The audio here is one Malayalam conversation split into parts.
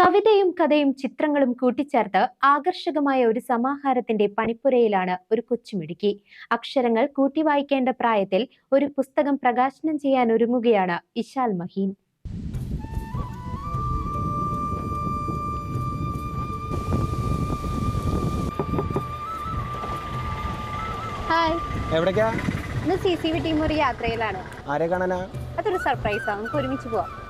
കവിതയും കഥയും ചിത്രങ്ങളും കൂട്ടിച്ചേർത്ത് ആകർഷകമായ ഒരു സമാഹാരത്തിന്റെ പണിപ്പുരയിലാണ് ഒരു കൊച്ചുമിടുക്കി. അക്ഷരങ്ങൾ കൂട്ടി വായിക്കേണ്ട പ്രായത്തിൽ ഒരു പുസ്തകം പ്രകാശനം ചെയ്യാൻ ഒരുങ്ങുകയാണ് ഇഷാൽ മഹീൻ. ഹായ്. എവിടേക്കാ? ഇന്ന് സി സി വി ടീം ഒരു യാത്രയിലാണ്. ആരെ കാണാനാ? അതൊരു സർപ്രൈസ്. നമുക്ക് ഒരുമിച്ച് പോവാം.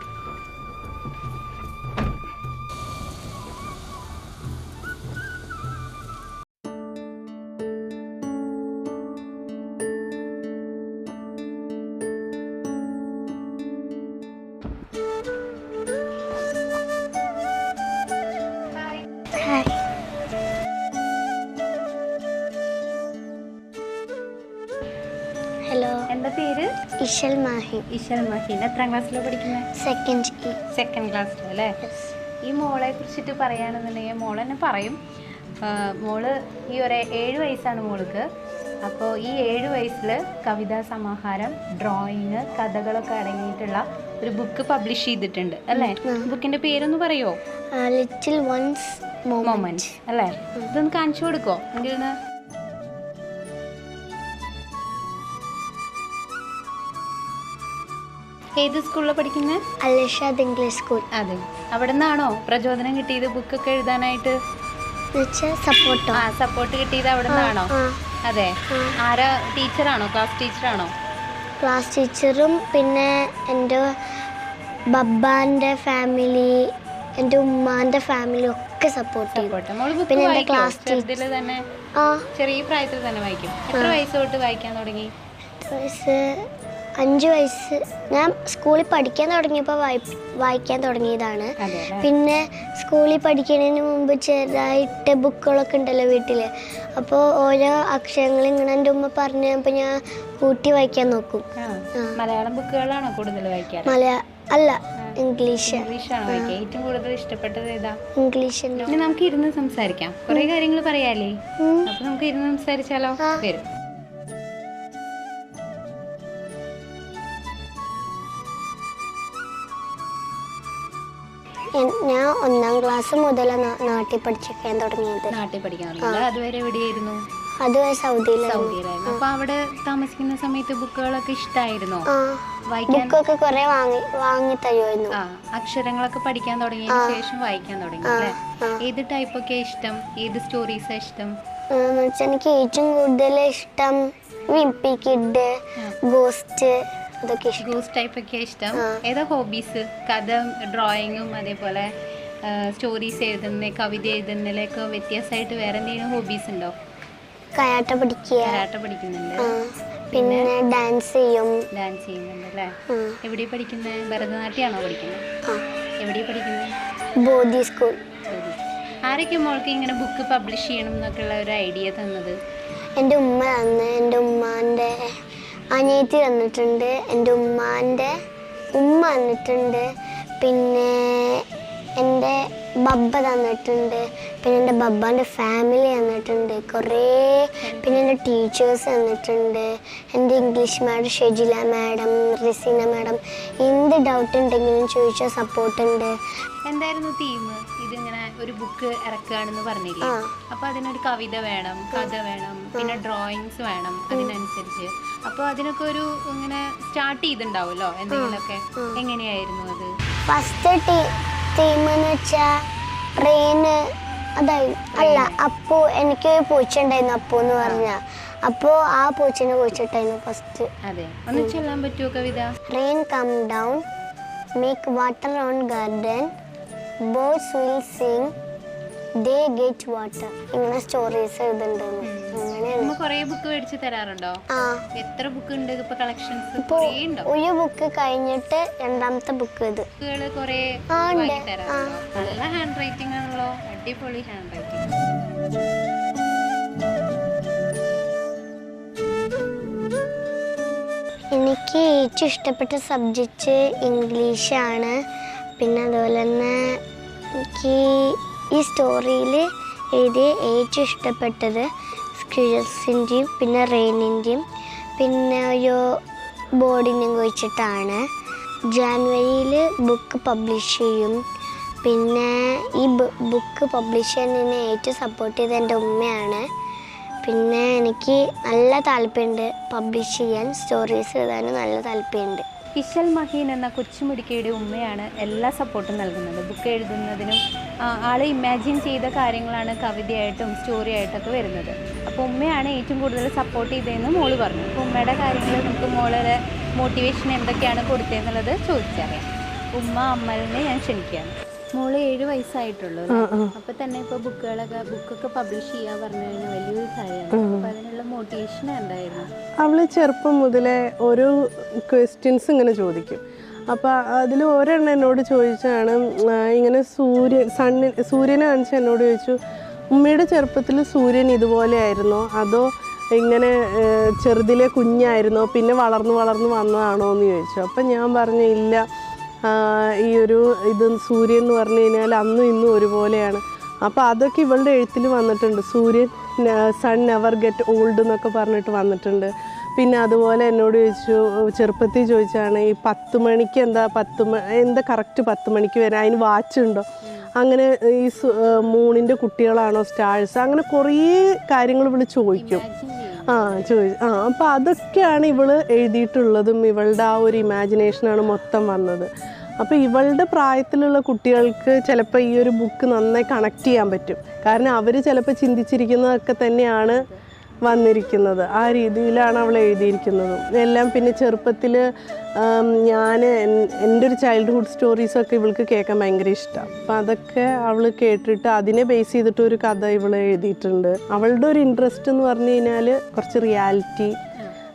ഇഷൽ മാഹി. ഇഷൽ മാഹി. എത്രാം ക്ലാസ്സിലാണ് പഠിക്കുന്നത് സെക്കൻഡ് സെക്കൻഡ് ക്ലാസ്സിൽ അല്ലേ? ഈ മോളെ കുറിച്ചിട്ട് പറയുകയാണെന്നുണ്ടെങ്കിൽ മോൾ തന്നെ പറയും. മോൾ ഈ ഒരു ഏഴ് വയസ്സാണ് മോൾക്ക്. അപ്പോൾ ഈ ഏഴ് വയസ്സിൽ കവിതാ സമാഹാരം ഡ്രോയിങ് കഥകളൊക്കെ അടങ്ങിയിട്ടുള്ള ഒരു ബുക്ക് പബ്ലിഷ് ചെയ്തിട്ടുണ്ട്. അല്ലേ? ബുക്കിന്റെ പേരൊന്ന് പറയോ? ലിറ്റിൽ വൺസ് മൊമെന്റ് അല്ലേ? ഇതൊന്ന് കാണിച്ചു കൊടുക്കോ? എങ്കിൽ ഏത് സ്കൂളിലാണ് പഠിക്കുന്നത് അലിഷാദ് ഇംഗ്ലീഷ് സ്കൂൾ. അതെ. അവിടെ നിന്നാണോ പ്രചോദനം കിട്ടിയത് ബുക്കൊക്കെ എഴുതാനായിട്ട്? സപ്പോർട്ട്? ആ സപ്പോർട്ട് കിട്ടിയത് അവിടെ നിന്നാണോ അതെ. ആരാ? ടീച്ചറാണോ? ക്ലാസ് ടീച്ചറാണോ? ക്ലാസ് ടീച്ചറും പിന്നെ എന്റെ ബബ്ബാന്റെ ഫാമിലി എന്റെ ഉമ്മാന്റെ ഫാമിലി ഒക്കെ സപ്പോർട്ട് ചെയ്യും പിന്നെ എന്റെ ക്ലാസ് ടീച്ചർ തന്നെ? ചെറിയ പ്രായത്തിൽ തന്നെ വായിക്കും. എത്ര വയസ്സോട്ട് തൊട്ട് വായിക്കാൻ തുടങ്ങി? വയസ്സ്? അഞ്ച് വയസ്സ്. ഞാൻ സ്കൂളിൽ പഠിക്കാൻ തുടങ്ങിയപ്പോൾ വായി വായിക്കാൻ തുടങ്ങിയതാണ്. പിന്നെ സ്കൂളിൽ പഠിക്കുന്നതിന് മുമ്പ് ചെറുതായിട്ട് ബുക്കുകളൊക്കെ ഉണ്ടല്ലോ വീട്ടിൽ അപ്പോൾ ഓരോ അക്ഷരങ്ങൾ ഇങ്ങനെ എന്റെ ഉമ്മ പറഞ്ഞു അപ്പോൾ ഞാൻ കൂട്ടി വായിക്കാൻ നോക്കും. മലയാളം ബുക്കുകളാണോ കൂടുതൽ വായിക്കാറ്? അല്ല ഇംഗ്ലീഷ്. ഇംഗ്ലീഷാണോ ഏറ്റവും കൂടുതൽ ഇഷ്ടപ്പെട്ടത് ഏതാ? ഇംഗ്ലീഷ് നമുക്ക് ഇരുന്ന് സംസാരിക്കാം. കുറെ കാര്യങ്ങൾ പറയാലേ. അപ്പൊ നമുക്ക് ഇരുന്ന് സംസാരിച്ചാലോ. വരും. ഞാൻ ഒന്നാം ക്ലാസ് മുതൽ നാട്ടിൽ പഠിച്ചിരിക്കാൻ തുടങ്ങിയത്. നാട്ടിൽ പഠിക്കാൻ തുടങ്ങി. അതുവരെ എവിടെയായിരുന്നു? അതുവരെ സൗദിയിലായിരുന്നു. അപ്പൊ അവിടെ താമസിക്കുന്ന സമയത്ത് ബുക്കുകളൊക്കെ ഇഷ്ടായിരുന്നോ? ബുക്കൊക്കെ കുറെ വാങ്ങി വാങ്ങി തരുമായിരുന്നു. അക്ഷരങ്ങളൊക്കെ പഠിക്കാൻ തുടങ്ങിയതിന് ശേഷം വായിക്കാൻ തുടങ്ങി അല്ലേ? ഏത് ടൈപ്പ് ഒക്കെ ഇഷ്ടം? ഏത് സ്റ്റോറീസ് ഇഷ്ടം? എനിക്ക് ഏറ്റവും കൂടുതൽ ഇഷ്ടം wimpy kid ghost goose type ഒക്കെ ഇഷ്ടം. ഏതാ ഹോബീസ് കഥ ഡ്രോയിങ്ങും അതേപോലെ സ്റ്റോറീസ് എഴുതുന്ന കവിത എഴുതുന്നതിലൊക്കെ വ്യത്യാസമായിട്ട് വേറെ എന്തെങ്കിലും ഹോബീസ് ഉണ്ടോ? കരാട്ട പഠിക്കുക. കരാട്ട പഠിക്കുന്നുണ്ട്. പിന്നെ ഡാൻസ് ചെയ്യും. ഡാൻസ് ചെയ്യുന്നുണ്ട് അല്ലേ? എവിടെ പഠിക്കുന്നത് ഭരതനാട്യമാണോ പഠിക്കുന്നത്. എവിടെ പഠിക്കുന്നത് ബോധി സ്കൂൾ ആരൊക്കെ മോൾക്ക് ഇങ്ങനെ ബുക്ക് പബ്ലിഷ് ചെയ്യണം എന്നൊക്കെയുള്ള ഒരു ഐഡിയ തന്നത്? എന്റെ ഉമ്മ തന്ന് എന്റെ ഉമ്മാന്റെ അനിയത്തി വന്നിട്ടുണ്ട് എന്റെ ഉമ്മാന്റെ ഉമ്മ വന്നിട്ടുണ്ട് പിന്നെ എന്റെ ബബ്ബ തന്നിട്ടുണ്ട് പിന്നെ എന്റെ ബബ്ബാന്റെ ഫാമിലി തന്നിട്ടുണ്ട് കുറേ പിന്നെ എന്റെ ടീച്ചേഴ്സ് തന്നിട്ടുണ്ട് എന്റെ English madam Shejila madam Riseena madam എന്ത് ഡൗട്ട് ഉണ്ടെങ്കിലും ചോദിച്ചാൽ സപ്പോർട്ടുണ്ട് എന്തായിരുന്നു തീം ഒരു ബുക്ക് ഇറക്കുകയാണെന്ന് പറഞ്ഞില്ലേ. അപ്പൊ അതിനൊരു കവിത വേണം കഥ വേണം പിന്നെ ഡ്രോയിങ്സ് വേണം അതിനനുസരിച്ച്. അപ്പൊ അതിനൊക്കെ ഒരു ഇങ്ങനെ സ്റ്റാർട്ട് ചെയ്തിണ്ടാവുമല്ലോ എന്തെങ്കിലുമൊക്കെ? എങ്ങനെയായിരുന്നു അത്? ഫസ്റ്റ് തീം ടീം എന്ന് വെച്ചാൽ ട്രെയിന് അതായി അല്ല അപ്പു എനിക്ക് പൂച്ച ഉണ്ടായിരുന്നു അപ്പു എന്ന് പറഞ്ഞ. അപ്പോൾ ആ പൂച്ചനെ പൂച്ചിട്ടായിരുന്നു ഫസ്റ്റ് അതെ. ഒന്ന് ചൊല്ലാൻ പറ്റുമോ കവിത? Rain come down make water on garden birds will sing they get water ഇങ്ങനെ സ്റ്റോറീസ് എഴുതുന്നുണ്ടെന്ന് അങ്ങനെയാണ്. കൊറേ ബുക്ക് മേടിച്ച് തരാറുണ്ടോ? ആ. എത്ര ബുക്ക് ഉണ്ട് ഇപ്പൊ കളക്ഷൻസ് ഇപ്പോൾ ഒരു ബുക്ക് കഴിഞ്ഞിട്ട് രണ്ടാമത്തെ ബുക്ക് ഇത്. ബുക്കുകൾ കുറേ ആ, ഉണ്ട്. വാങ്ങി തരാറുണ്ടോ? നല്ല ഹാൻഡ് റൈറ്റിംഗ് ആണല്ലോ. അടിപൊളി ഹാൻഡ് റൈറ്റിംഗ് എനിക്ക് എനിക്ക് ഏറ്റവും ഇഷ്ടപ്പെട്ട സബ്ജക്റ്റ് ഇംഗ്ലീഷാണ് പിന്നെ അതുപോലെ തന്നെ എനിക്ക് ഈ സ്റ്റോറിയിൽ എഴുതിയ ഏറ്റവും ഇഷ്ടപ്പെട്ടത് സ്ക്യൂസിന്റെയും പിന്നെ റെയിനിന്റെയും പിന്നെ ഒരു ബോർഡിനെയും കുറിച്ചിട്ടാണ് ജാനുവരിയിൽ ബുക്ക് പബ്ലിഷ് ചെയ്യും. പിന്നെ ഈ ബുക്ക് പബ്ലിഷ് ചെയ്യുന്നതിന് ഏറ്റവും സപ്പോർട്ട് ചെയ്ത എന്റെ ഉമ്മയാണ്. പിന്നെ എനിക്ക് നല്ല താല്പര്യമുണ്ട് പബ്ലിഷ് ചെയ്യാൻ. സ്റ്റോറീസ് എഴുതാനും നല്ല താല്പര്യമുണ്ട്. ഇശൽ മഹീൻ എന്ന കൊച്ചുമിടുക്കിയുടെ ഉമ്മയാണ് എല്ലാ സപ്പോർട്ടും നൽകുന്നത്. ബുക്ക് എഴുതുന്നതിനും ആൾ ഇമാജിൻ ചെയ്ത കാര്യങ്ങളാണ് കവിതയായിട്ടും സ്റ്റോറി ആയിട്ടൊക്കെ വരുന്നത്. അപ്പോൾ ഉമ്മയാണ് ഏറ്റവും കൂടുതൽ സപ്പോർട്ട് ചെയ്തതെന്ന് മോൾ പറഞ്ഞു. അപ്പോൾ ഉമ്മയുടെ കാര്യങ്ങൾ നമുക്ക് മോളുടെ മോട്ടിവേഷൻ എന്തൊക്കെയാണ് കൊടുത്തതെന്നുള്ളത് ചോദിച്ചറിയാം. ഉമ്മ അമ്മലിനെ ഞാൻ ക്ഷണിക്കുകയാണ്. മോൾ ഏഴ് വയസ്സായിട്ടുള്ളൂ അപ്പൊ തന്നെ ഇപ്പൊ ബുക്കുകളൊക്കെ ബുക്കൊക്കെ പബ്ലിഷ് ചെയ്യാൻ പറഞ്ഞു കഴിഞ്ഞാൽ വലിയൊരു കാര്യമാണ്. അപ്പൊ അതിനുള്ള മോട്ടിവേഷൻ എന്തായിരുന്നു? അവൾ ചെറുപ്പം മുതലേ ഒരു ക്വസ്റ്റ്യൻസ് ഇങ്ങനെ ചോദിക്കും. അപ്പോൾ അതിൽ ഒരെണ്ണം എന്നോട് ചോദിച്ചാണ് ഇങ്ങനെ സൂര്യൻ സണ്ണിൽ സൂര്യനെ കാണിച്ച് എന്നോട് ചോദിച്ചു ഉമ്മയുടെ ചെറുപ്പത്തിൽ സൂര്യൻ ഇതുപോലെ ഇതുപോലെയായിരുന്നോ അതോ ഇങ്ങനെ ചെറുതിലെ കുഞ്ഞായിരുന്നോ? പിന്നെ വളർന്നു വളർന്നു വന്നതാണോ? എന്ന് ചോദിച്ചു. അപ്പം ഞാൻ പറഞ്ഞു ഇല്ല ഈ ഒരു ഇത് സൂര്യൻ എന്ന് പറഞ്ഞു കഴിഞ്ഞാൽ അന്നും ഇന്നും ഒരുപോലെയാണ്. അപ്പോൾ അതൊക്കെ ഇവളുടെ എഴുത്തിൽ വന്നിട്ടുണ്ട്. സൂര്യൻ സൺ നെവർ ഗെറ്റ് ഓൾഡ് എന്നൊക്കെ പറഞ്ഞിട്ട് വന്നിട്ടുണ്ട്. പിന്നെ അതുപോലെ എന്നോട് ചോദിച്ചു ചെറുപ്പത്തിൽ ചോദിച്ചാണ് ഈ പത്ത് മണിക്ക് എന്താ പത്ത് എന്താ കറക്റ്റ് പത്ത് മണിക്ക് വരാൻ? അതിന് വാച്ച് ഉണ്ടോ? അങ്ങനെ ഈ മൂണിന്റെ കുട്ടികളാണോ സ്റ്റാഴ്സ് അങ്ങനെ കുറേ കാര്യങ്ങൾ ഇവിടെ ചോദിക്കും. ആ ചോദിച്ചു. ആ അപ്പോൾ അതൊക്കെയാണ് ഇവൾ എഴുതിയിട്ടുള്ളതും ഇവളുടെ ആ ഒരു ഇമാജിനേഷനാണ് മൊത്തം വന്നത്. അപ്പോൾ ഇവളുടെ പ്രായത്തിലുള്ള കുട്ടികൾക്ക് ചിലപ്പോൾ ഈ ഒരു ബുക്ക് നന്നായി കണക്ട് ചെയ്യാൻ പറ്റും. കാരണം അവർ ചിലപ്പോൾ ചിന്തിച്ചിരിക്കുന്നതൊക്കെ തന്നെയാണ് വന്നിരിക്കുന്നത്. ആ രീതിയിലാണ് അവൾ എഴുതിയിരിക്കുന്നതും. എല്ലാം പിന്നെ ചെറുപ്പത്തിൽ ഞാൻ എന്റെ ഒരു ചൈൽഡ്ഹുഡ് സ്റ്റോറീസൊക്കെ ഇവൾക്ക് കേൾക്കാൻ ഭയങ്കര ഇഷ്ടമാണ് അപ്പം അതൊക്കെ അവൾ കേട്ടിട്ട് അതിനെ ബേസ് ചെയ്തിട്ട് ഒരു കഥ ഇവൾ എഴുതിയിട്ടുണ്ട്. അവളുടെ ഒരു ഇൻട്രസ്റ്റ് എന്ന് പറഞ്ഞു കഴിഞ്ഞാൽ കുറച്ച് റിയാലിറ്റി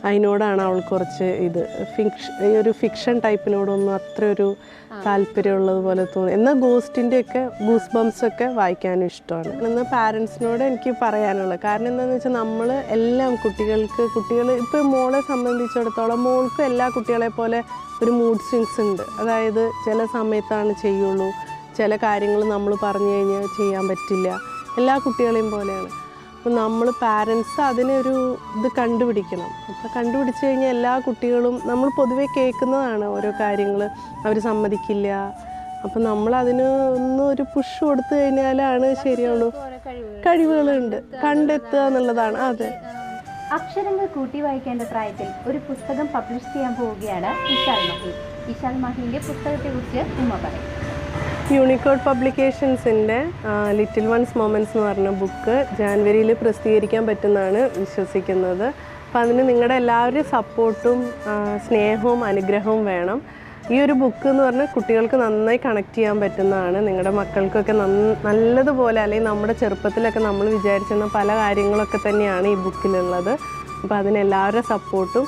അതിനോടാണ് അവൾ കുറച്ച് ഇത്. ഫിക്ഷ ഈ ഒരു ഫിക്ഷൻ ടൈപ്പിനോടൊന്നും അത്ര ഒരു താല്പര്യമുള്ളത് പോലെ തോന്നി. എന്നാൽ ഗോസ്റ്റിന്റെയൊക്കെ ഗൂസ് ബംസ് ഒക്കെ വായിക്കാനും ഇഷ്ടമാണ്. എന്നാൽ പാരൻസിനോട് എനിക്ക് പറയാനുള്ളത് കാരണം എന്താണെന്ന് വെച്ചാൽ നമ്മൾ എല്ലാം കുട്ടികൾക്ക് കുട്ടികൾ ഇപ്പോൾ മോളെ സംബന്ധിച്ചിടത്തോളം മോൾക്കും എല്ലാ കുട്ടികളെ പോലെ ഒരു മൂഡ് സ്വിങ്സ് ഉണ്ട്. അതായത് ചില സമയത്താണ് ചെയ്യുള്ളൂ ചില കാര്യങ്ങൾ നമ്മൾ പറഞ്ഞു കഴിഞ്ഞാൽ ചെയ്യാൻ പറ്റില്ല. എല്ലാ കുട്ടികളെയും പോലെയാണ്. അപ്പോൾ നമ്മൾ പാരൻസ് അതിനൊരു ഇത് കണ്ടുപിടിക്കണം. അപ്പം കണ്ടുപിടിച്ച് കഴിഞ്ഞാൽ എല്ലാ കുട്ടികളും നമ്മൾ പൊതുവേ കേൾക്കുന്നതാണ് ഓരോ കാര്യങ്ങൾ അവർ സമ്മതിക്കില്ല. അപ്പം നമ്മൾ അതിന് ഒന്ന് ഒരു പുഷ് കൊടുത്തു കഴിഞ്ഞാലാണ് ശരിയുള്ളൂ കഴിവുകളുണ്ട്. കണ്ടെത്തുക എന്നുള്ളതാണ്. അതെ. അക്ഷരങ്ങൾ കൂട്ടി വായിക്കേണ്ട പ്രായത്തിൽ ഒരു പുസ്തകം പബ്ലിഷ് ചെയ്യാൻ പോവുകയാണ് ഇഷാൽ മഹി. ഇഷാൽ മഹിന്റെ പുസ്തകത്തെക്കുറിച്ച് ഉമ്മ പറയും. യൂണിക്കോഡ് പബ്ലിക്കേഷൻസിന്റെ ലിറ്റിൽ വൺസ് മൊമെന്റ്സ് എന്ന് പറഞ്ഞ ബുക്ക് ജാനുവരിയിൽ പ്രസിദ്ധീകരിക്കാൻ പറ്റുമെന്നാണ് വിശ്വസിക്കുന്നത്. അപ്പം അതിന് നിങ്ങളുടെ എല്ലാവരുടെയും സപ്പോർട്ടും സ്നേഹവും അനുഗ്രഹവും വേണം. ഈ ഒരു ബുക്ക് എന്ന് പറഞ്ഞാൽ കുട്ടികൾക്ക് നന്നായി കണക്ട് ചെയ്യാൻ പറ്റുന്നതാണ്. നിങ്ങളുടെ മക്കൾക്കൊക്കെ നല്ലതുപോലെ അല്ലെങ്കിൽ നമ്മുടെ ചെറുപ്പത്തിലൊക്കെ നമ്മൾ വിചാരിച്ചിരുന്ന പല കാര്യങ്ങളൊക്കെ തന്നെയാണ് ഈ ബുക്കിലുള്ളത് അപ്പോൾ അതിന് എല്ലാവരുടെ സപ്പോർട്ടും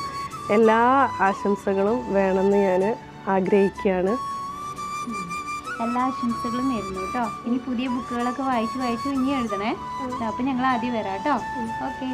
എല്ലാ ആശംസകളും വേണമെന്ന് ഞാൻ ആഗ്രഹിക്കുകയാണ്. എല്ലാ ആശംസകളും നേരുന്നു കേട്ടോ. ഇനി പുതിയ ബുക്കുകളൊക്കെ വായിച്ച് വായിച്ച് ഇനി എഴുതണേ. അപ്പൊ ഞങ്ങൾ ആദ്യം വരാം കേട്ടോ. ഓക്കെ